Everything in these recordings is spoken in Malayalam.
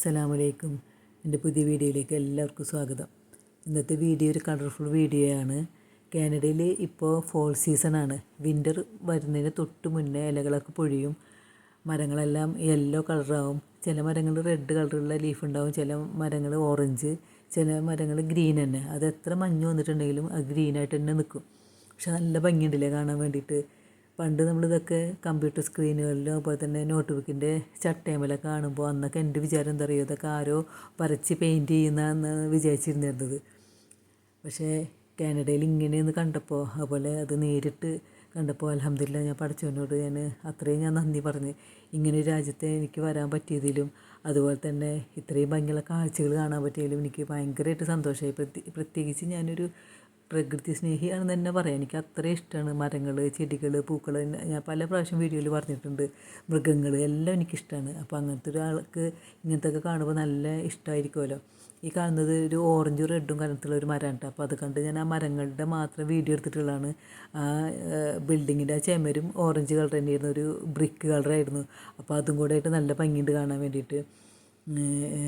അസ്സലാമലൈക്കും. എന്റെ പുതിയ വീഡിയോയിലേക്ക് എല്ലാവർക്കും സ്വാഗതം. ഇന്നത്തെ വീഡിയോ ഒരു കളർഫുൾ വീഡിയോ ആണ് കാനഡയിൽ ഇപ്പോൾ ഫോൾ സീസണാണ് വിന്റർ വരുന്നതിന് തൊട്ട് മുന്നേ ഇലകളൊക്കെ പൊഴിയും. മരങ്ങളെല്ലാം യെല്ലോ കളറാവും ചില മരങ്ങൾ റെഡ് കളറുള്ള ലീഫ് ഉണ്ടാവും. ചില മരങ്ങൾ ഓറഞ്ച് ചില മരങ്ങൾ ഗ്രീൻ തന്നെ. അത് എത്ര മഞ്ഞ് വന്നിട്ടുണ്ടെങ്കിലും അത് ഗ്രീനായിട്ട് തന്നെ നിൽക്കും. പക്ഷെ നല്ല ഭംഗിയുണ്ടല്ലേ കാണാൻ വേണ്ടിയിട്ട്? പണ്ട് നമ്മളിതൊക്കെ കമ്പ്യൂട്ടർ സ്ക്രീനുകളിലും അതുപോലെ തന്നെ നോട്ട് ബുക്കിന്റെ ചട്ടയമേലൊക്കെ കാണുമ്പോൾ അന്നൊക്കെ എന്റെ വിചാരം എന്താ പറയുക ഇതൊക്കെ ആരോ വരച്ച് പെയിന്റ് ചെയ്യുന്നതെന്ന് വിചാരിച്ചിരുന്നിരുന്നത്. പക്ഷേ കാനഡയിൽ ഇങ്ങനെയൊന്ന് കണ്ടപ്പോൾ അതുപോലെ അത് നേരിട്ട് കണ്ടപ്പോൾ അലഹമില്ല ഞാൻ പഠിച്ചവനോട് ഞാൻ അത്രയും ഞാൻ നന്ദി പറഞ്ഞ്. ഇങ്ങനെ ഒരു രാജ്യത്തെ എനിക്ക് വരാൻ പറ്റിയതിലും അതുപോലെ തന്നെ ഇത്രയും ഭംഗിയുള്ള കാഴ്ചകൾ കാണാൻ പറ്റിയതിലും എനിക്ക് ഭയങ്കരമായിട്ട് സന്തോഷമായി. പ്രത്യേക പ്രത്യേകിച്ച് ഞാനൊരു പ്രകൃതി സ്നേഹിയാണെന്ന് തന്നെ പറയാം. എനിക്ക് അത്രയും ഇഷ്ടമാണ് മരങ്ങൾ ചെടികൾ പൂക്കൾ. ഞാൻ പല പ്രാവശ്യം വീഡിയോയിൽ പറഞ്ഞിട്ടുണ്ട്. മൃഗങ്ങൾ എല്ലാം എനിക്കിഷ്ടമാണ് അപ്പോൾ അങ്ങനത്തെ ഒരാൾക്ക് ഇങ്ങനത്തെ ഒക്കെ കാണുമ്പോൾ നല്ല ഇഷ്ടമായിരിക്കുമല്ലോ ഈ കാണുന്നത് ഒരു ഓറഞ്ചും റെഡും കലർത്തുള്ള ഒരു മരമാണ് അപ്പോൾ അത് കണ്ട് ഞാൻ ആ മരങ്ങളുടെ മാത്രം വീഡിയോ എടുത്തിട്ടുള്ളതാണ്. ആ ബിൽഡിങ്ങിന്റെ ആ ചെമരും ഓറഞ്ച് കളർ തന്നെയായിരുന്നു. ഒരു ബ്രിക്ക് കളറായിരുന്നു അപ്പോൾ അതും കൂടെ ആയിട്ട് നല്ല ഭംഗിയുണ്ട് കാണാൻ വേണ്ടിയിട്ട്.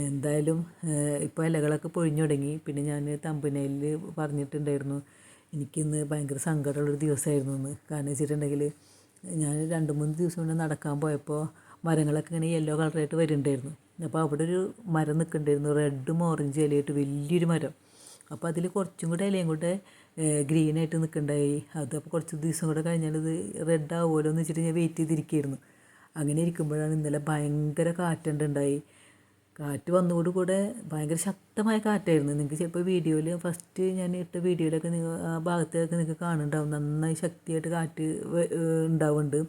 എന്തായാലും ഇപ്പോൾ ഇലകളൊക്കെ പൊഴിഞ്ഞു തുടങ്ങി. പിന്നെ ഞാൻ തമ്പനയിൽ പറഞ്ഞിട്ടുണ്ടായിരുന്നു എനിക്കിന്ന് ഭയങ്കര സങ്കടമുള്ളൊരു ദിവസമായിരുന്നു എന്ന് കാരണം വെച്ചിട്ടുണ്ടെങ്കിൽ ഞാൻ രണ്ട് മൂന്ന് ദിവസം കൊണ്ട് നടക്കാൻ പോയപ്പോൾ മരങ്ങളൊക്കെ ഇങ്ങനെ യെല്ലോ കളറായിട്ട് വരുന്നുണ്ടായിരുന്നു. അപ്പോൾ അവിടെ ഒരു മരം നിൽക്കുന്നുണ്ടായിരുന്നു റെഡും ഓറഞ്ചും ഇലയായിട്ട് വലിയൊരു മരം. അപ്പോൾ അതിൽ കുറച്ചും കൂടെ ഇലയും കൂടെ ഗ്രീനായിട്ട് നിൽക്കണ്ടായി അത് അപ്പോൾ കുറച്ച് ദിവസം കൂടെ കഴിഞ്ഞാൽ ഇത് റെഡ് ആവുമല്ലോ എന്ന് വെച്ചിട്ട് ഞാൻ വെയിറ്റ് ചെയ്തിരിക്കുകയായിരുന്നു. അങ്ങനെ ഇരിക്കുമ്പോഴാണ് ഇന്നലെ ഭയങ്കര കാറ്റുണ്ടായി കാറ്റ് വന്നതോട് കൂടെ ഭയങ്കര ശക്തമായ കാറ്റായിരുന്നു. നിങ്ങൾക്ക് ചിലപ്പോൾ വീഡിയോയിൽ ഫസ്റ്റ് ഞാൻ ഇട്ട വീഡിയോയിലൊക്കെ നിങ്ങൾ ആ ഭാഗത്തൊക്കെ നിങ്ങൾക്ക് കാണുന്നുണ്ടാവും. നന്നായി ശക്തിയായിട്ട് കാറ്റ് ഉണ്ടാവുന്നുണ്ട്.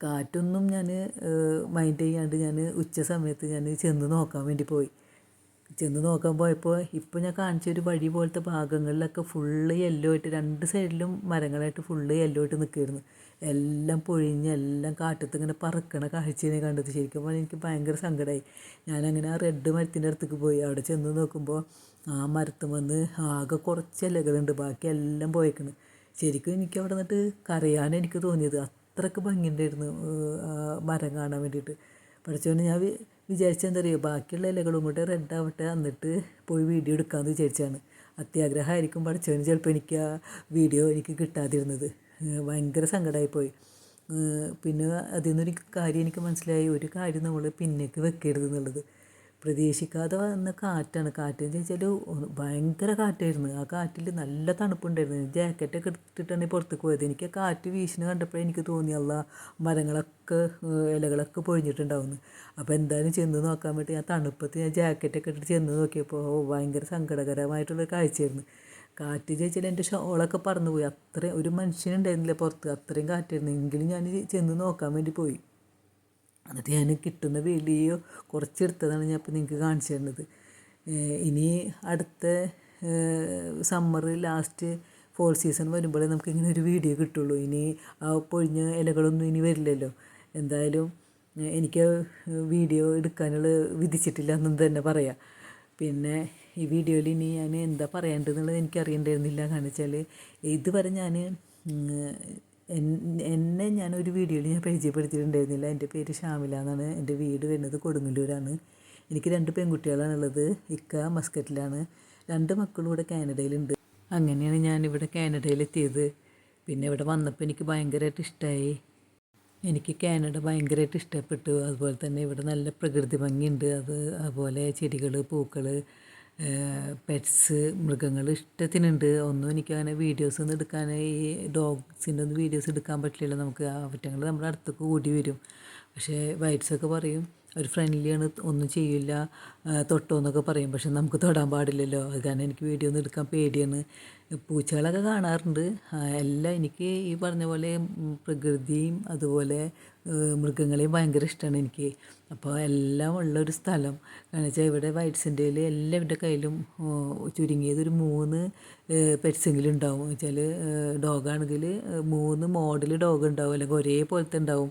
കാറ്റൊന്നും ഞാൻ മൈൻഡ് ചെയ്യാണ്ട് ഞാൻ ഉച്ച സമയത്ത് ഞാൻ ചെന്ന് നോക്കാൻ വേണ്ടി പോയി. ചെന്ന് നോക്കുമ്പോൾ ഇപ്പോൾ ഇപ്പോൾ ഞാൻ കാണിച്ച ഒരു വഴി പോലത്തെ ഭാഗങ്ങളിലൊക്കെ ഫുള്ള് യെല്ലോ ആയിട്ട് രണ്ട് സൈഡിലും മരങ്ങളായിട്ട് ഫുള്ള് യെല്ലോ ആയിട്ട് നിൽക്കുമായിരുന്നു എല്ലാം പൊഴിഞ്ഞ് എല്ലാം കാട്ടത്ത് ഇങ്ങനെ പറക്കണ കാഴ്ചയെ കണ്ടത്. ശരിക്കും പറഞ്ഞാൽ എനിക്ക് ഭയങ്കര സങ്കടമായി ഞാനങ്ങനെ ആ റെഡ് മരത്തിന്റെ അടുത്തേക്ക് പോയി. അവിടെ ചെന്ന് നോക്കുമ്പോൾ ആ മരത്തും വന്ന് ആകെ കുറച്ച് ഇലകളുണ്ട്. ബാക്കി എല്ലാം പോയേക്കണ്. ശരിക്കും എനിക്ക് അവിടെ നിന്നിട്ട് കരയാനാണ് എനിക്ക് തോന്നിയത്. അത്രയ്ക്ക് ഭംഗിയുണ്ടായിരുന്നു മരം കാണാൻ വേണ്ടിയിട്ട്. പഠിച്ചോണ്ട് ഞാൻ വിചാരിച്ചെന്താ അറിയുമോ ബാക്കിയുള്ള ഇലകളും കൂടെ റെഡ് ആവട്ടെ എന്നിട്ട് പോയി വീഡിയോ എടുക്കാമെന്ന് വിചാരിച്ചാണ്. അത്യാഗ്രഹമായിരിക്കും പഠിച്ചവന് ചിലപ്പോൾ എനിക്ക് ആ വീഡിയോ എനിക്ക് കിട്ടാതിരുന്നത്. ഭയങ്കര സങ്കടമായിപ്പോയി പിന്നെ അതിൽ നിന്നൊരു കാര്യം എനിക്ക് മനസ്സിലായി. ഒരു കാര്യം നമ്മൾ പിന്നേക്ക് വെക്കരുത് എന്നുള്ളത്. പ്രതീക്ഷിക്കാതെ വന്ന കാറ്റാണ്. കാറ്റെന്ന് വെച്ചാൽ ഭയങ്കര കാറ്റായിരുന്നു. ആ കാറ്റിൽ നല്ല തണുപ്പുണ്ടായിരുന്നു. ജാക്കറ്റൊക്കെ എടുത്തിട്ടാണ് പുറത്തേക്ക് പോയത്. എനിക്ക് കാറ്റ് വീശിന് കണ്ടപ്പോൾ എനിക്ക് തോന്നി അല്ല മരങ്ങളൊക്കെ ഇലകളൊക്കെ പൊഴിഞ്ഞിട്ടുണ്ടാവുന്നു. അപ്പോൾ എന്തായാലും ചെന്ന് നോക്കാൻ വേണ്ടി ഞാൻ തണുപ്പത്ത് ഞാൻ ജാക്കറ്റൊക്കെ ഇട്ടിട്ട് ചെന്ന് നോക്കിയപ്പോൾ ഭയങ്കര സങ്കടകരമായിട്ടുള്ള കാഴ്ചയായിരുന്നു. കാറ്റ് ചോദിച്ചാൽ എന്റെ ഷോളൊക്കെ പറന്നു പോയി അത്രയും ഒരു മനുഷ്യനുണ്ടായിരുന്നില്ല പുറത്ത്. അത്രയും കാറ്റായിരുന്നു. എങ്കിലും ഞാൻ ചെന്ന് നോക്കാൻ വേണ്ടി പോയി. എന്നിട്ട് ഞാൻ കിട്ടുന്ന വീഡിയോ കുറച്ചെടുത്തതാണ് ഞാൻ ഇപ്പോൾ നിങ്ങൾക്ക് കാണിച്ചു തരുന്നത്. ഇനി അടുത്ത സമ്മർ ലാസ്റ്റ് ഫോൾ സീസൺ വരുമ്പോഴേ നമുക്ക് ഇങ്ങനെ ഒരു വീഡിയോ കിട്ടുള്ളൂ. ഇനി ആ പൊഴിഞ്ഞ ഇലകളൊന്നും ഇനി വരില്ലല്ലോ. എന്തായാലും എനിക്ക് വീഡിയോ എടുക്കാനുള്ള വിധിച്ചിട്ടില്ല എന്നും തന്നെ പറയാം. പിന്നെ ഈ വീഡിയോയിൽ ഇനി ഞാൻ എന്താ പറയേണ്ടതെന്നുള്ളത് എനിക്ക് അറിയണ്ടായിരുന്നില്ല കാരണം വെച്ചാൽ ഇതുവരെ ഞാൻ എന്നെ ഞാൻ ഒരു വീഡിയോയിൽ ഞാൻ പരിചയപ്പെടുത്തിയിട്ടുണ്ടായിരുന്നില്ല. എന്റെ പേര് ഷാമില എന്നാണ്. എന്റെ വീട് വരുന്നത് കൊടുങ്ങല്ലൂരാണ്. എനിക്ക് രണ്ട് പെൺകുട്ടികളാണുള്ളത്. ഇക്ക മസ്കറ്റിലാണ്. രണ്ട് മക്കളും ഇവിടെ കാനഡയിലുണ്ട്. അങ്ങനെയാണ് ഞാൻ ഇവിടെ കാനഡയിലെത്തിയത്. പിന്നെ ഇവിടെ വന്നപ്പോൾ എനിക്ക് ഭയങ്കരമായിട്ട് ഇഷ്ടമായി എനിക്ക് കാനഡ ഭയങ്കരമായിട്ട് ഇഷ്ടപ്പെട്ടു. അതുപോലെ തന്നെ ഇവിടെ നല്ല പ്രകൃതി ഭംഗിയുണ്ട്. അത് അതുപോലെ ചെടികൾ പൂക്കൾ പെറ്റ്സ് മൃഗങ്ങൾ ഇഷ്ടത്തിനുണ്ട്. ഒന്നും എനിക്ക് അങ്ങനെ വീഡിയോസ് ഒന്നും എടുക്കാൻ ഈ ഡോഗ്സിന്റെ ഒന്നും വീഡിയോസ് എടുക്കാൻ പറ്റില്ല നമുക്ക്. അവറ്റങ്ങൾ നമ്മുടെ അടുത്തേക്ക് കൂടി വരും. പക്ഷേ വൈറ്റ്സൊക്കെ പറയും അവർ ഫ്രണ്ട്ലിയാണ് ഒന്നും ചെയ്യില്ല തൊട്ടോ എന്നൊക്കെ പറയും. പക്ഷെ നമുക്ക് തൊടാൻ പാടില്ലല്ലോ. അത് കാരണം എനിക്ക് വീഡിയോ ഒന്നും എടുക്കാൻ പേടിയാണ്. പൂച്ചകളൊക്കെ കാണാറുണ്ട്. എല്ലാം എനിക്ക് ഈ പറഞ്ഞ പോലെ പ്രകൃതിയും അതുപോലെ മൃഗങ്ങളെയും ഭയങ്കര ഇഷ്ടമാണ് എനിക്ക്. അപ്പോൾ എല്ലാം ഉള്ളൊരു സ്ഥലം. കാരണം വെച്ചാൽ ഇവിടെ വൈറ്റ്സിന്റെ എല്ലാവരുടെ കയ്യിലും ചുരുങ്ങിയത് ഒരു മൂന്ന് പെറ്റ്സെങ്കിലും ഉണ്ടാവും. വെച്ചാൽ ഡോഗാണെങ്കിൽ മൂന്ന് മോഡൽ ഡോഗ് ഉണ്ടാവും അല്ലെങ്കിൽ ഒരേപോലത്തെ ഉണ്ടാവും.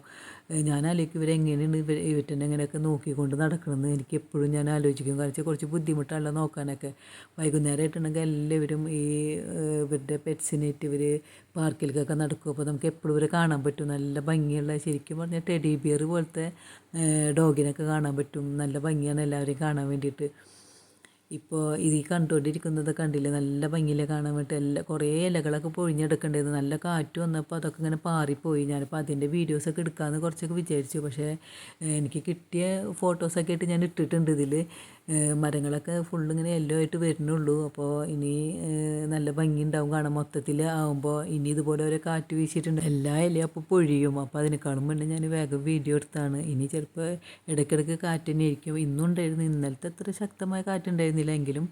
ഞാൻ ആലോചിക്കും ഇവരെങ്ങനെയാണ് ഇവർ ഇവറ്റനെ എങ്ങനെയൊക്കെ നോക്കിക്കൊണ്ട് നടക്കണമെന്ന് എനിക്ക് എപ്പോഴും ഞാൻ ആലോചിക്കും. കാരണം വെച്ചാൽ കുറച്ച് ബുദ്ധിമുട്ടാണല്ലോ നോക്കാനൊക്കെ. വൈകുന്നേരം ആയിട്ടുണ്ടെങ്കിൽ എല്ലാവരും ഈ ഇവരുടെ പെറ്റ്സിനായിട്ട് ഇവർ പാർക്കിലേക്കൊക്കെ നടക്കും. അപ്പോൾ നമുക്ക് എപ്പോഴും ഇവരെ കാണാൻ പറ്റും. നല്ല ഭംഗിയുള്ള ശരിക്കും പറഞ്ഞാൽ ടെഡി ബിയർ പോലത്തെ ഡോഗിനൊക്കെ കാണാൻ പറ്റും. നല്ല ഭംഗിയാണ് എല്ലാവരെയും കാണാൻ വേണ്ടിയിട്ട്. ഇപ്പോൾ ഇത് കണ്ടുകൊണ്ടിരിക്കുന്നത് കണ്ടില്ല? നല്ല ഭംഗിയിലെ കാണാൻ വേണ്ടി എല്ലാ കുറേ ഇലകളൊക്കെ പൊഴിഞ്ഞെടുക്കേണ്ടത് നല്ല കാറ്റ് വന്നപ്പോൾ അതൊക്കെ ഇങ്ങനെ പാറിപ്പോയി. ഞാനിപ്പോൾ അതിന്റെ വീഡിയോസൊക്കെ എടുക്കാമെന്ന് കുറച്ചൊക്കെ വിചാരിച്ചു. പക്ഷേ എനിക്ക് കിട്ടിയ ഫോട്ടോസൊക്കെ ആയിട്ട് ഞാൻ ഇട്ടിട്ടുണ്ട് ഇതിൽ മരങ്ങളൊക്കെ ഫുള്ള് ഇങ്ങനെ യെല്ലോ ആയിട്ട് വരുന്നുള്ളൂ. അപ്പോൾ ഇനി നല്ല ഭംഗി ഉണ്ടാവും കാണാൻ. മൊത്തത്തിൽ ആകുമ്പോൾ ഇനി ഇതുപോലെ ഒരു കാറ്റ് വീശിയിട്ടുണ്ട്. എല്ലാ ഇലയും അപ്പോൾ പൊഴിയും. അപ്പോൾ അതിനേക്കാളും മുന്നേ ഞാൻ വേഗം വീഡിയോ എടുത്താണ്. ഇനി ചിലപ്പോൾ ഇടയ്ക്കിടയ്ക്ക് കാറ്റ് തന്നെ ആയിരിക്കും. ഇന്നുണ്ടായിരുന്നു. ഇന്നലത്തെ അത്ര ശക്തമായ കാറ്റുണ്ടായിരുന്നില്ല എങ്കിലും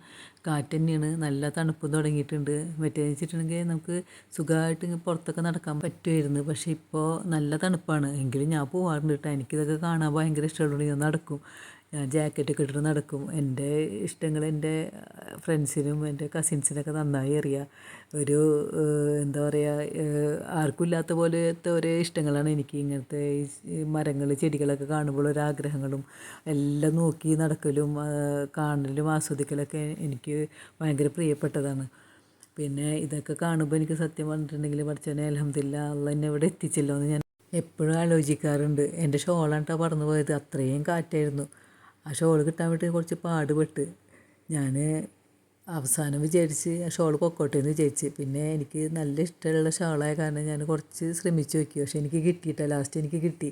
കാറ്റ് തന്നെയാണ്. നല്ല തണുപ്പ് തുടങ്ങിയിട്ടുണ്ട്. മറ്റേന്ന് വെച്ചിട്ടുണ്ടെങ്കിൽ നമുക്ക് സുഖമായിട്ട് പുറത്തൊക്കെ നടക്കാൻ പറ്റുമായിരുന്നു. പക്ഷേ ഇപ്പോൾ നല്ല തണുപ്പാണ്. എങ്കിലും ഞാൻ പോകാറുണ്ട് കേട്ടോ. എനിക്കിതൊക്കെ കാണാൻ ഭയങ്കര ഇഷ്ടമുള്ളൂ ഞാൻ നടക്കും. ഞാൻ ജാക്കറ്റൊക്കെ ഇട്ടിട്ട് നടക്കും. എന്റെ ഇഷ്ടങ്ങൾ എന്റെ ഫ്രണ്ട്സിനും എന്റെ കസിൻസിനൊക്കെ നന്നായി അറിയാം. ഒരു എന്താ പറയുക ആർക്കും ഇല്ലാത്ത പോലത്തെ ഓരോ ഇഷ്ടങ്ങളാണ് എനിക്ക് ഇങ്ങനത്തെ മരങ്ങൾ ചെടികളൊക്കെ കാണുമ്പോൾ ഒരു ആഗ്രഹങ്ങളും എല്ലാം നോക്കി നടക്കലും കാണലും ആസ്വദിക്കലൊക്കെ എനിക്ക് ഭയങ്കര പ്രിയപ്പെട്ടതാണ്. പിന്നെ ഇതൊക്കെ കാണുമ്പോൾ എനിക്ക് സത്യം പറഞ്ഞിട്ടുണ്ടെങ്കിൽ പഠിച്ചവനെ അലഹമില്ല അള്ള എന്നെ ഇവിടെ എത്തിച്ചല്ലോ എന്ന് ഞാൻ എപ്പോഴും ആലോചിക്കാറുണ്ട്. എന്റെ ഷോളാണ് കേട്ടോ പറന്നു പോയത്. അത്രയും കാറ്റായിരുന്നു. ആ ഷോൾ കിട്ടാൻ വേണ്ടി കുറച്ച് പാടുപെട്ട് ഞാൻ അവസാനം വിചാരിച്ച് ആ ഷോൾ പൊക്കോട്ടെ എന്ന് വിചാരിച്ച്. പിന്നെ എനിക്ക് നല്ല ഇഷ്ടമുള്ള ഷോളായ കാരണം ഞാൻ കുറച്ച് ശ്രമിച്ചു നോക്കി. പക്ഷെ എനിക്ക് കിട്ടിയില്ല ലാസ്റ്റ് എനിക്ക് കിട്ടി.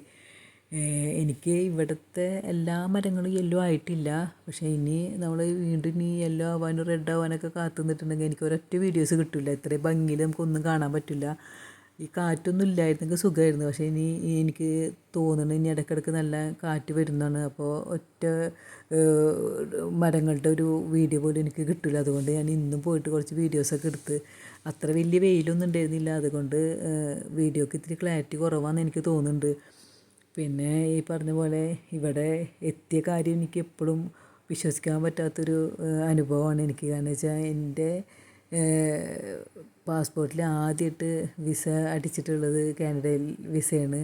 എനിക്ക് ഇവിടുത്തെ എല്ലാ മരങ്ങളും യെല്ലോ ആയിട്ടില്ല. പക്ഷേ ഇനി നമ്മൾ വീണ്ടും ഇനി യെല്ലോ ആവാനും റെഡ് ആവാനൊക്കെ കാത്തു നിന്നിട്ടുണ്ടെങ്കിൽ എനിക്ക് ഒരൊറ്റ വീഡിയോസ് കിട്ടില്ല ഇത്രയും ഭംഗിയിൽ നമുക്കൊന്നും കാണാൻ പറ്റില്ല ഈ കാറ്റൊന്നും ഇല്ലായിരുന്നെങ്കിൽ സുഖമായിരുന്നു. പക്ഷേ ഇനി എനിക്ക് തോന്നുന്നു ഇനി ഇടയ്ക്കിടയ്ക്ക് നല്ല കാറ്റ് വരുന്നതാണ്. അപ്പോൾ ഒറ്റ മരങ്ങളുടെ ഒരു വീഡിയോ പോലും എനിക്ക് കിട്ടില്ല അതുകൊണ്ട് ഞാൻ ഇന്നും പോയിട്ട് കുറച്ച് വീഡിയോസൊക്കെ എടുത്ത് അത്ര വലിയ വെയിലൊന്നും ഉണ്ടായിരുന്നില്ല. അതുകൊണ്ട് വീഡിയോക്ക് ഇത്തിരി ക്ലാരിറ്റി കുറവാണെന്ന് എനിക്ക് തോന്നുന്നുണ്ട്. പിന്നെ ഈ പറഞ്ഞ പോലെ ഇവിടെ എത്തിയ കാര്യം എനിക്ക് എപ്പോഴും വിശ്വസിക്കാൻ പറ്റാത്തൊരു അനുഭവമാണ് എനിക്ക്. കാരണം വെച്ചാൽ എന്റെ പാസ്പോർട്ടിൽ ആദ്യമായിട്ട് വിസ അടിച്ചിട്ടുള്ളത് കാനഡയിൽ വിസയാണ്.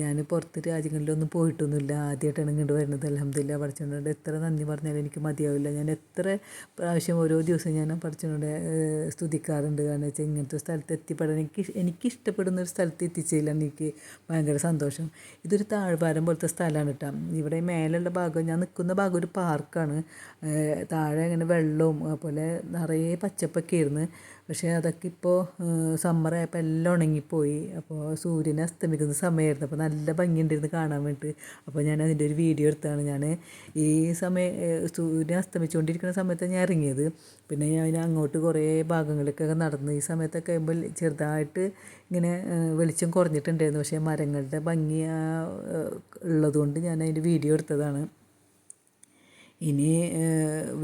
ഞാൻ പുറത്ത് രാജ്യങ്ങളിലൊന്നും പോയിട്ടൊന്നുമില്ല. ആദ്യമായിട്ടാണ് ഇങ്ങോട്ട് വരുന്നത്. അലഹമില്ല പഠിച്ചോണ്ട് എത്ര നന്ദി പറഞ്ഞാലും എനിക്ക് മതിയാവില്ല. ഞാൻ എത്ര പ്രാവശ്യം ഓരോ ദിവസവും ഞാൻ പഠിച്ചോണ്ട് സ്തുതിക്കാറുണ്ട്. കാരണം വെച്ചാൽ ഇങ്ങനത്തെ സ്ഥലത്ത് എത്തിപ്പെടാൻ എനിക്ക് എനിക്ക് ഇഷ്ടപ്പെടുന്ന ഒരു സ്ഥലത്ത് എത്തിച്ചതിലാണ് എനിക്ക് ഭയങ്കര സന്തോഷം. ഇതൊരു താഴ്വാരം പോലത്തെ സ്ഥലമാണ് കേട്ടോ. ഇവിടെ മേലുള്ള ഭാഗം ഞാൻ നിൽക്കുന്ന ഭാഗം ഒരു പാർക്കാണ്. താഴെ അങ്ങനെ വെള്ളവും അതുപോലെ നിറയെ പച്ചപ്പൊക്കെ ആയിരുന്നു പക്ഷേ അതൊക്കെ ഇപ്പോൾ സമ്മറായപ്പോൾ എല്ലാം ഉണങ്ങിപ്പോയി. അപ്പോൾ സൂര്യൻ അസ്തമിക്കുന്ന സമയമായിരുന്നു. അപ്പോൾ നല്ല ഭംഗിയുണ്ടായിരുന്നു കാണാൻ വേണ്ടിയിട്ട്. അപ്പോൾ ഞാൻ അതിന്റെ ഒരു വീഡിയോ എടുത്താണ്. ഞാൻ ഈ സമയം സൂര്യൻ അസ്തമിച്ചുകൊണ്ടിരിക്കുന്ന സമയത്താണ് ഞാൻ ഇറങ്ങിയത്. പിന്നെ ഞാൻ അങ്ങോട്ട് കുറേ ഭാഗങ്ങളിലേക്കൊക്കെ നടന്നു ഈ സമയത്തൊക്കെ ആകുമ്പോൾ ചെറുതായിട്ട് ഇങ്ങനെ വെളിച്ചം കുറഞ്ഞിട്ടുണ്ടായിരുന്നു. പക്ഷേ മരങ്ങളുടെ ഭംഗി ഉള്ളതുകൊണ്ട് ഞാൻ അതിന്റെ വീഡിയോ എടുത്തതാണ്. ഇനി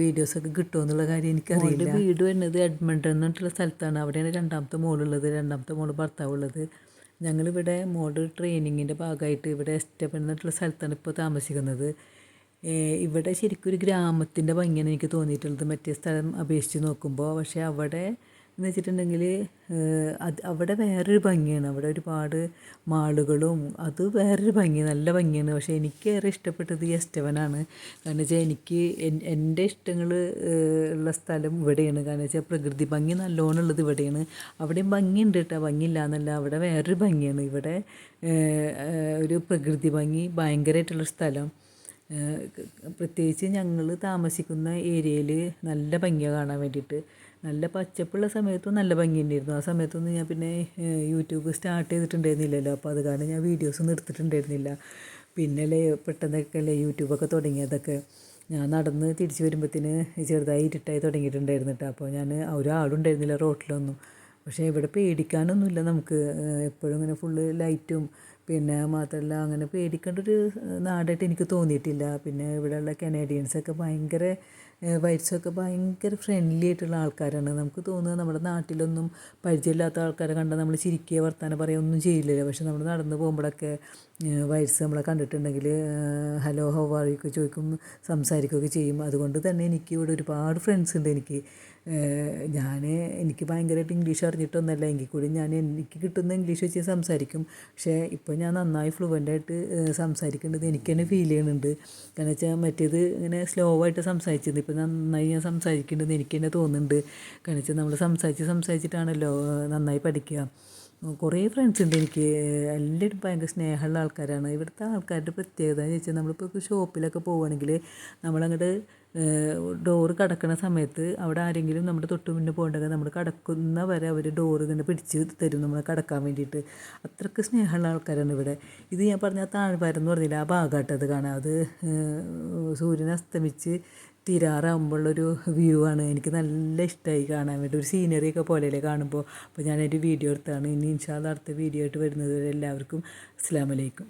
വീഡിയോസ് ഒക്കെ കിട്ടുമോ എന്നുള്ള കാര്യം എനിക്കറിയില്ല. വീട് വരുന്നത് എഡ്മണ്ടൺ എന്നിട്ടുള്ള സ്ഥലത്താണ്. അവിടെയാണ് രണ്ടാമത്തെ മോളുള്ളത്. രണ്ടാമത്തെ മോൾ ഭർത്താവുള്ളത്. ഞങ്ങളിവിടെ മോഡ് ട്രെയിനിങ്ങിന്റെ ഭാഗമായിട്ട് ഇവിടെ എസ്റ്റപ്പൻ എന്നിട്ടുള്ള സ്ഥലത്താണ് ഇപ്പോൾ താമസിക്കുന്നത്. ഇവിടെ ശരിക്കും ഒരു ഗ്രാമത്തിന്റെ ഭംഗിയാണ് എനിക്ക് തോന്നിയിട്ടുള്ളത്. മറ്റേ സ്ഥലം അപേക്ഷിച്ച് നോക്കുമ്പോൾ. പക്ഷേ അവിടെ എന്ന് വെച്ചിട്ടുണ്ടെങ്കിൽ അത് അവിടെ വേറൊരു ഭംഗിയാണ്. അവിടെ ഒരുപാട് മാളുകളും അത് വേറൊരു ഭംഗി നല്ല ഭംഗിയാണ്. പക്ഷേ എനിക്ക് ഏറെ ഇഷ്ടപ്പെട്ടത് ഈ എസ്റ്റവനാണ്. കാരണം വെച്ചാൽ എനിക്ക് എന്റെ ഇഷ്ടങ്ങൾ ഉള്ള സ്ഥലം ഇവിടെയാണ്. കാരണം വെച്ചാൽ പ്രകൃതി ഭംഗി നല്ലോണം ഉള്ളത് ഇവിടെയാണ്. അവിടെയും ഭംഗിയുണ്ട് കേട്ടോ. ഭംഗിയില്ല എന്നല്ല അവിടെ വേറൊരു ഭംഗിയാണ്. ഇവിടെ ഒരു പ്രകൃതി ഭംഗി ഭയങ്കരമായിട്ടുള്ള സ്ഥലം. പ്രത്യേകിച്ച് ഞങ്ങൾ താമസിക്കുന്ന ഏരിയയിൽ നല്ല ഭംഗിയാണ് കാണാൻ വേണ്ടിയിട്ട്. നല്ല പച്ചപ്പുള്ള സമയത്തും നല്ല ഭംഗി ഉണ്ടായിരുന്നു ആ സമയത്തൊന്നും ഞാൻ പിന്നെ യൂട്യൂബ് സ്റ്റാർട്ട് ചെയ്തിട്ടുണ്ടായിരുന്നില്ലല്ലോ. അപ്പോൾ അത് കാരണം ഞാൻ വീഡിയോസൊന്നും എടുത്തിട്ടുണ്ടായിരുന്നില്ല. പിന്നെ അല്ലേ പെട്ടെന്നൊക്കെ അല്ലേ യൂട്യൂബൊക്കെ തുടങ്ങിയതൊക്കെ. ഞാൻ നടന്ന് തിരിച്ച് വരുമ്പോഴത്തേന് ചെറുതായി ഇരുട്ടായി തുടങ്ങിയിട്ടുണ്ടായിരുന്നു കേട്ടോ. അപ്പോൾ ഞാൻ ഒരാളുണ്ടായിരുന്നില്ല റോട്ടിലൊന്നും. പക്ഷേ ഇവിടെ പേടിക്കാനൊന്നുമില്ല നമുക്ക്. എപ്പോഴും ഇങ്ങനെ ഫുള്ള് ലൈറ്റും പിന്നെ മാത്രമല്ല അങ്ങനെ പേടിക്കേണ്ട ഒരു നാടായിട്ട് എനിക്ക് തോന്നിയിട്ടില്ല. പിന്നെ ഇവിടെയുള്ള കനേഡിയൻസൊക്കെ ഭയങ്കര വൈറ്റ്സൊക്കെ ഭയങ്കര ഫ്രണ്ട്ലി ആയിട്ടുള്ള ആൾക്കാരാണ്. നമുക്ക് തോന്നുക നമ്മുടെ നാട്ടിലൊന്നും പരിചയമില്ലാത്ത ആൾക്കാരെ കണ്ടാൽ നമ്മൾ ചിരിക്കുക വർത്താനം പറയുക ഒന്നും ചെയ്യില്ലല്ലോ. പക്ഷെ നമ്മൾ നടന്ന് പോകുമ്പോഴൊക്കെ വൈറ്റ്സ് നമ്മളെ കണ്ടിട്ടുണ്ടെങ്കിൽ ഹലോ ഹൗ ആർ യു ചോദിക്കും സംസാരിക്കുകയൊക്കെ ചെയ്യും. അതുകൊണ്ട് തന്നെ എനിക്ക് ഇവിടെ ഒരുപാട് ഫ്രണ്ട്സ് ഉണ്ട് എനിക്ക്. ഞാൻ എനിക്ക് ഭയങ്കരമായിട്ട് ഇംഗ്ലീഷ് അറിഞ്ഞിട്ടൊന്നുമല്ല. എങ്കിൽ കൂടി ഞാൻ എനിക്ക് കിട്ടുന്ന ഇംഗ്ലീഷ് വെച്ച് സംസാരിക്കും. പക്ഷേ ഇപ്പോൾ ഞാൻ നന്നായി ഫ്ലുവന്റായിട്ട് സംസാരിക്കേണ്ടത് എനിക്ക് തന്നെ ഫീൽ ചെയ്യുന്നുണ്ട്. കാരണം വെച്ചാൽ മറ്റേത് ഇങ്ങനെ സ്ലോ ആയിട്ട് സംസാരിച്ചത് ഇപ്പോൾ നന്നായി ഞാൻ സംസാരിക്കേണ്ടത് എനിക്ക് തന്നെ തോന്നുന്നുണ്ട്. കാരണം വെച്ചാൽ നമ്മൾ സംസാരിച്ച് സംസാരിച്ചിട്ടാണല്ലോ നന്നായി പഠിക്കുക. കുറേ ഫ്രണ്ട്സ് ഉണ്ട് എനിക്ക്. എല്ലാവരും ഭയങ്കര സ്നേഹമുള്ള ആൾക്കാരാണ്. ഇവിടുത്തെ ആൾക്കാരുടെ പ്രത്യേകത എന്ന് വെച്ചാൽ നമ്മളിപ്പോൾ ഷോപ്പിലൊക്കെ പോവുകയാണെങ്കിൽ നമ്മളങ്ങോട്ട് ഡോറ് കടക്കുന്ന സമയത്ത് അവിടെ ആരെങ്കിലും നമ്മുടെ തൊട്ട് മുന്നേ പോകണ്ടെങ്കിൽ നമ്മൾ കടക്കുന്ന വരെ അവർ ഡോറ് ഇങ്ങനെ പിടിച്ച് തരും നമ്മളെ കടക്കാൻ വേണ്ടിയിട്ട്. അത്രയ്ക്ക് സ്നേഹമുള്ള ആൾക്കാരാണ് ഇവിടെ. ഇത് ഞാൻ പറഞ്ഞ താഴ്വാരം എന്ന് പറഞ്ഞില്ല ആ ഭാഗമായിട്ടത് കാണാം. അത് സൂര്യൻ അസ്തമിച്ച് തീരാറാകുമ്പോഴുള്ളൊരു വ്യൂ ആണ് എനിക്ക് നല്ല ഇഷ്ടമായി കാണാൻ വേണ്ടി. ഒരു സീനറി സീനറിയൊക്കെ പോലെയല്ലേ കാണുമ്പോൾ അപ്പോൾ ഞാനൊരു വീഡിയോ എടുത്താണ്. ഇനി ഇൻഷാല്ല അടുത്ത വീഡിയോ ആയിട്ട് വരുന്നത് വരെ എല്ലാവർക്കും അസ്സാം വലൈക്കും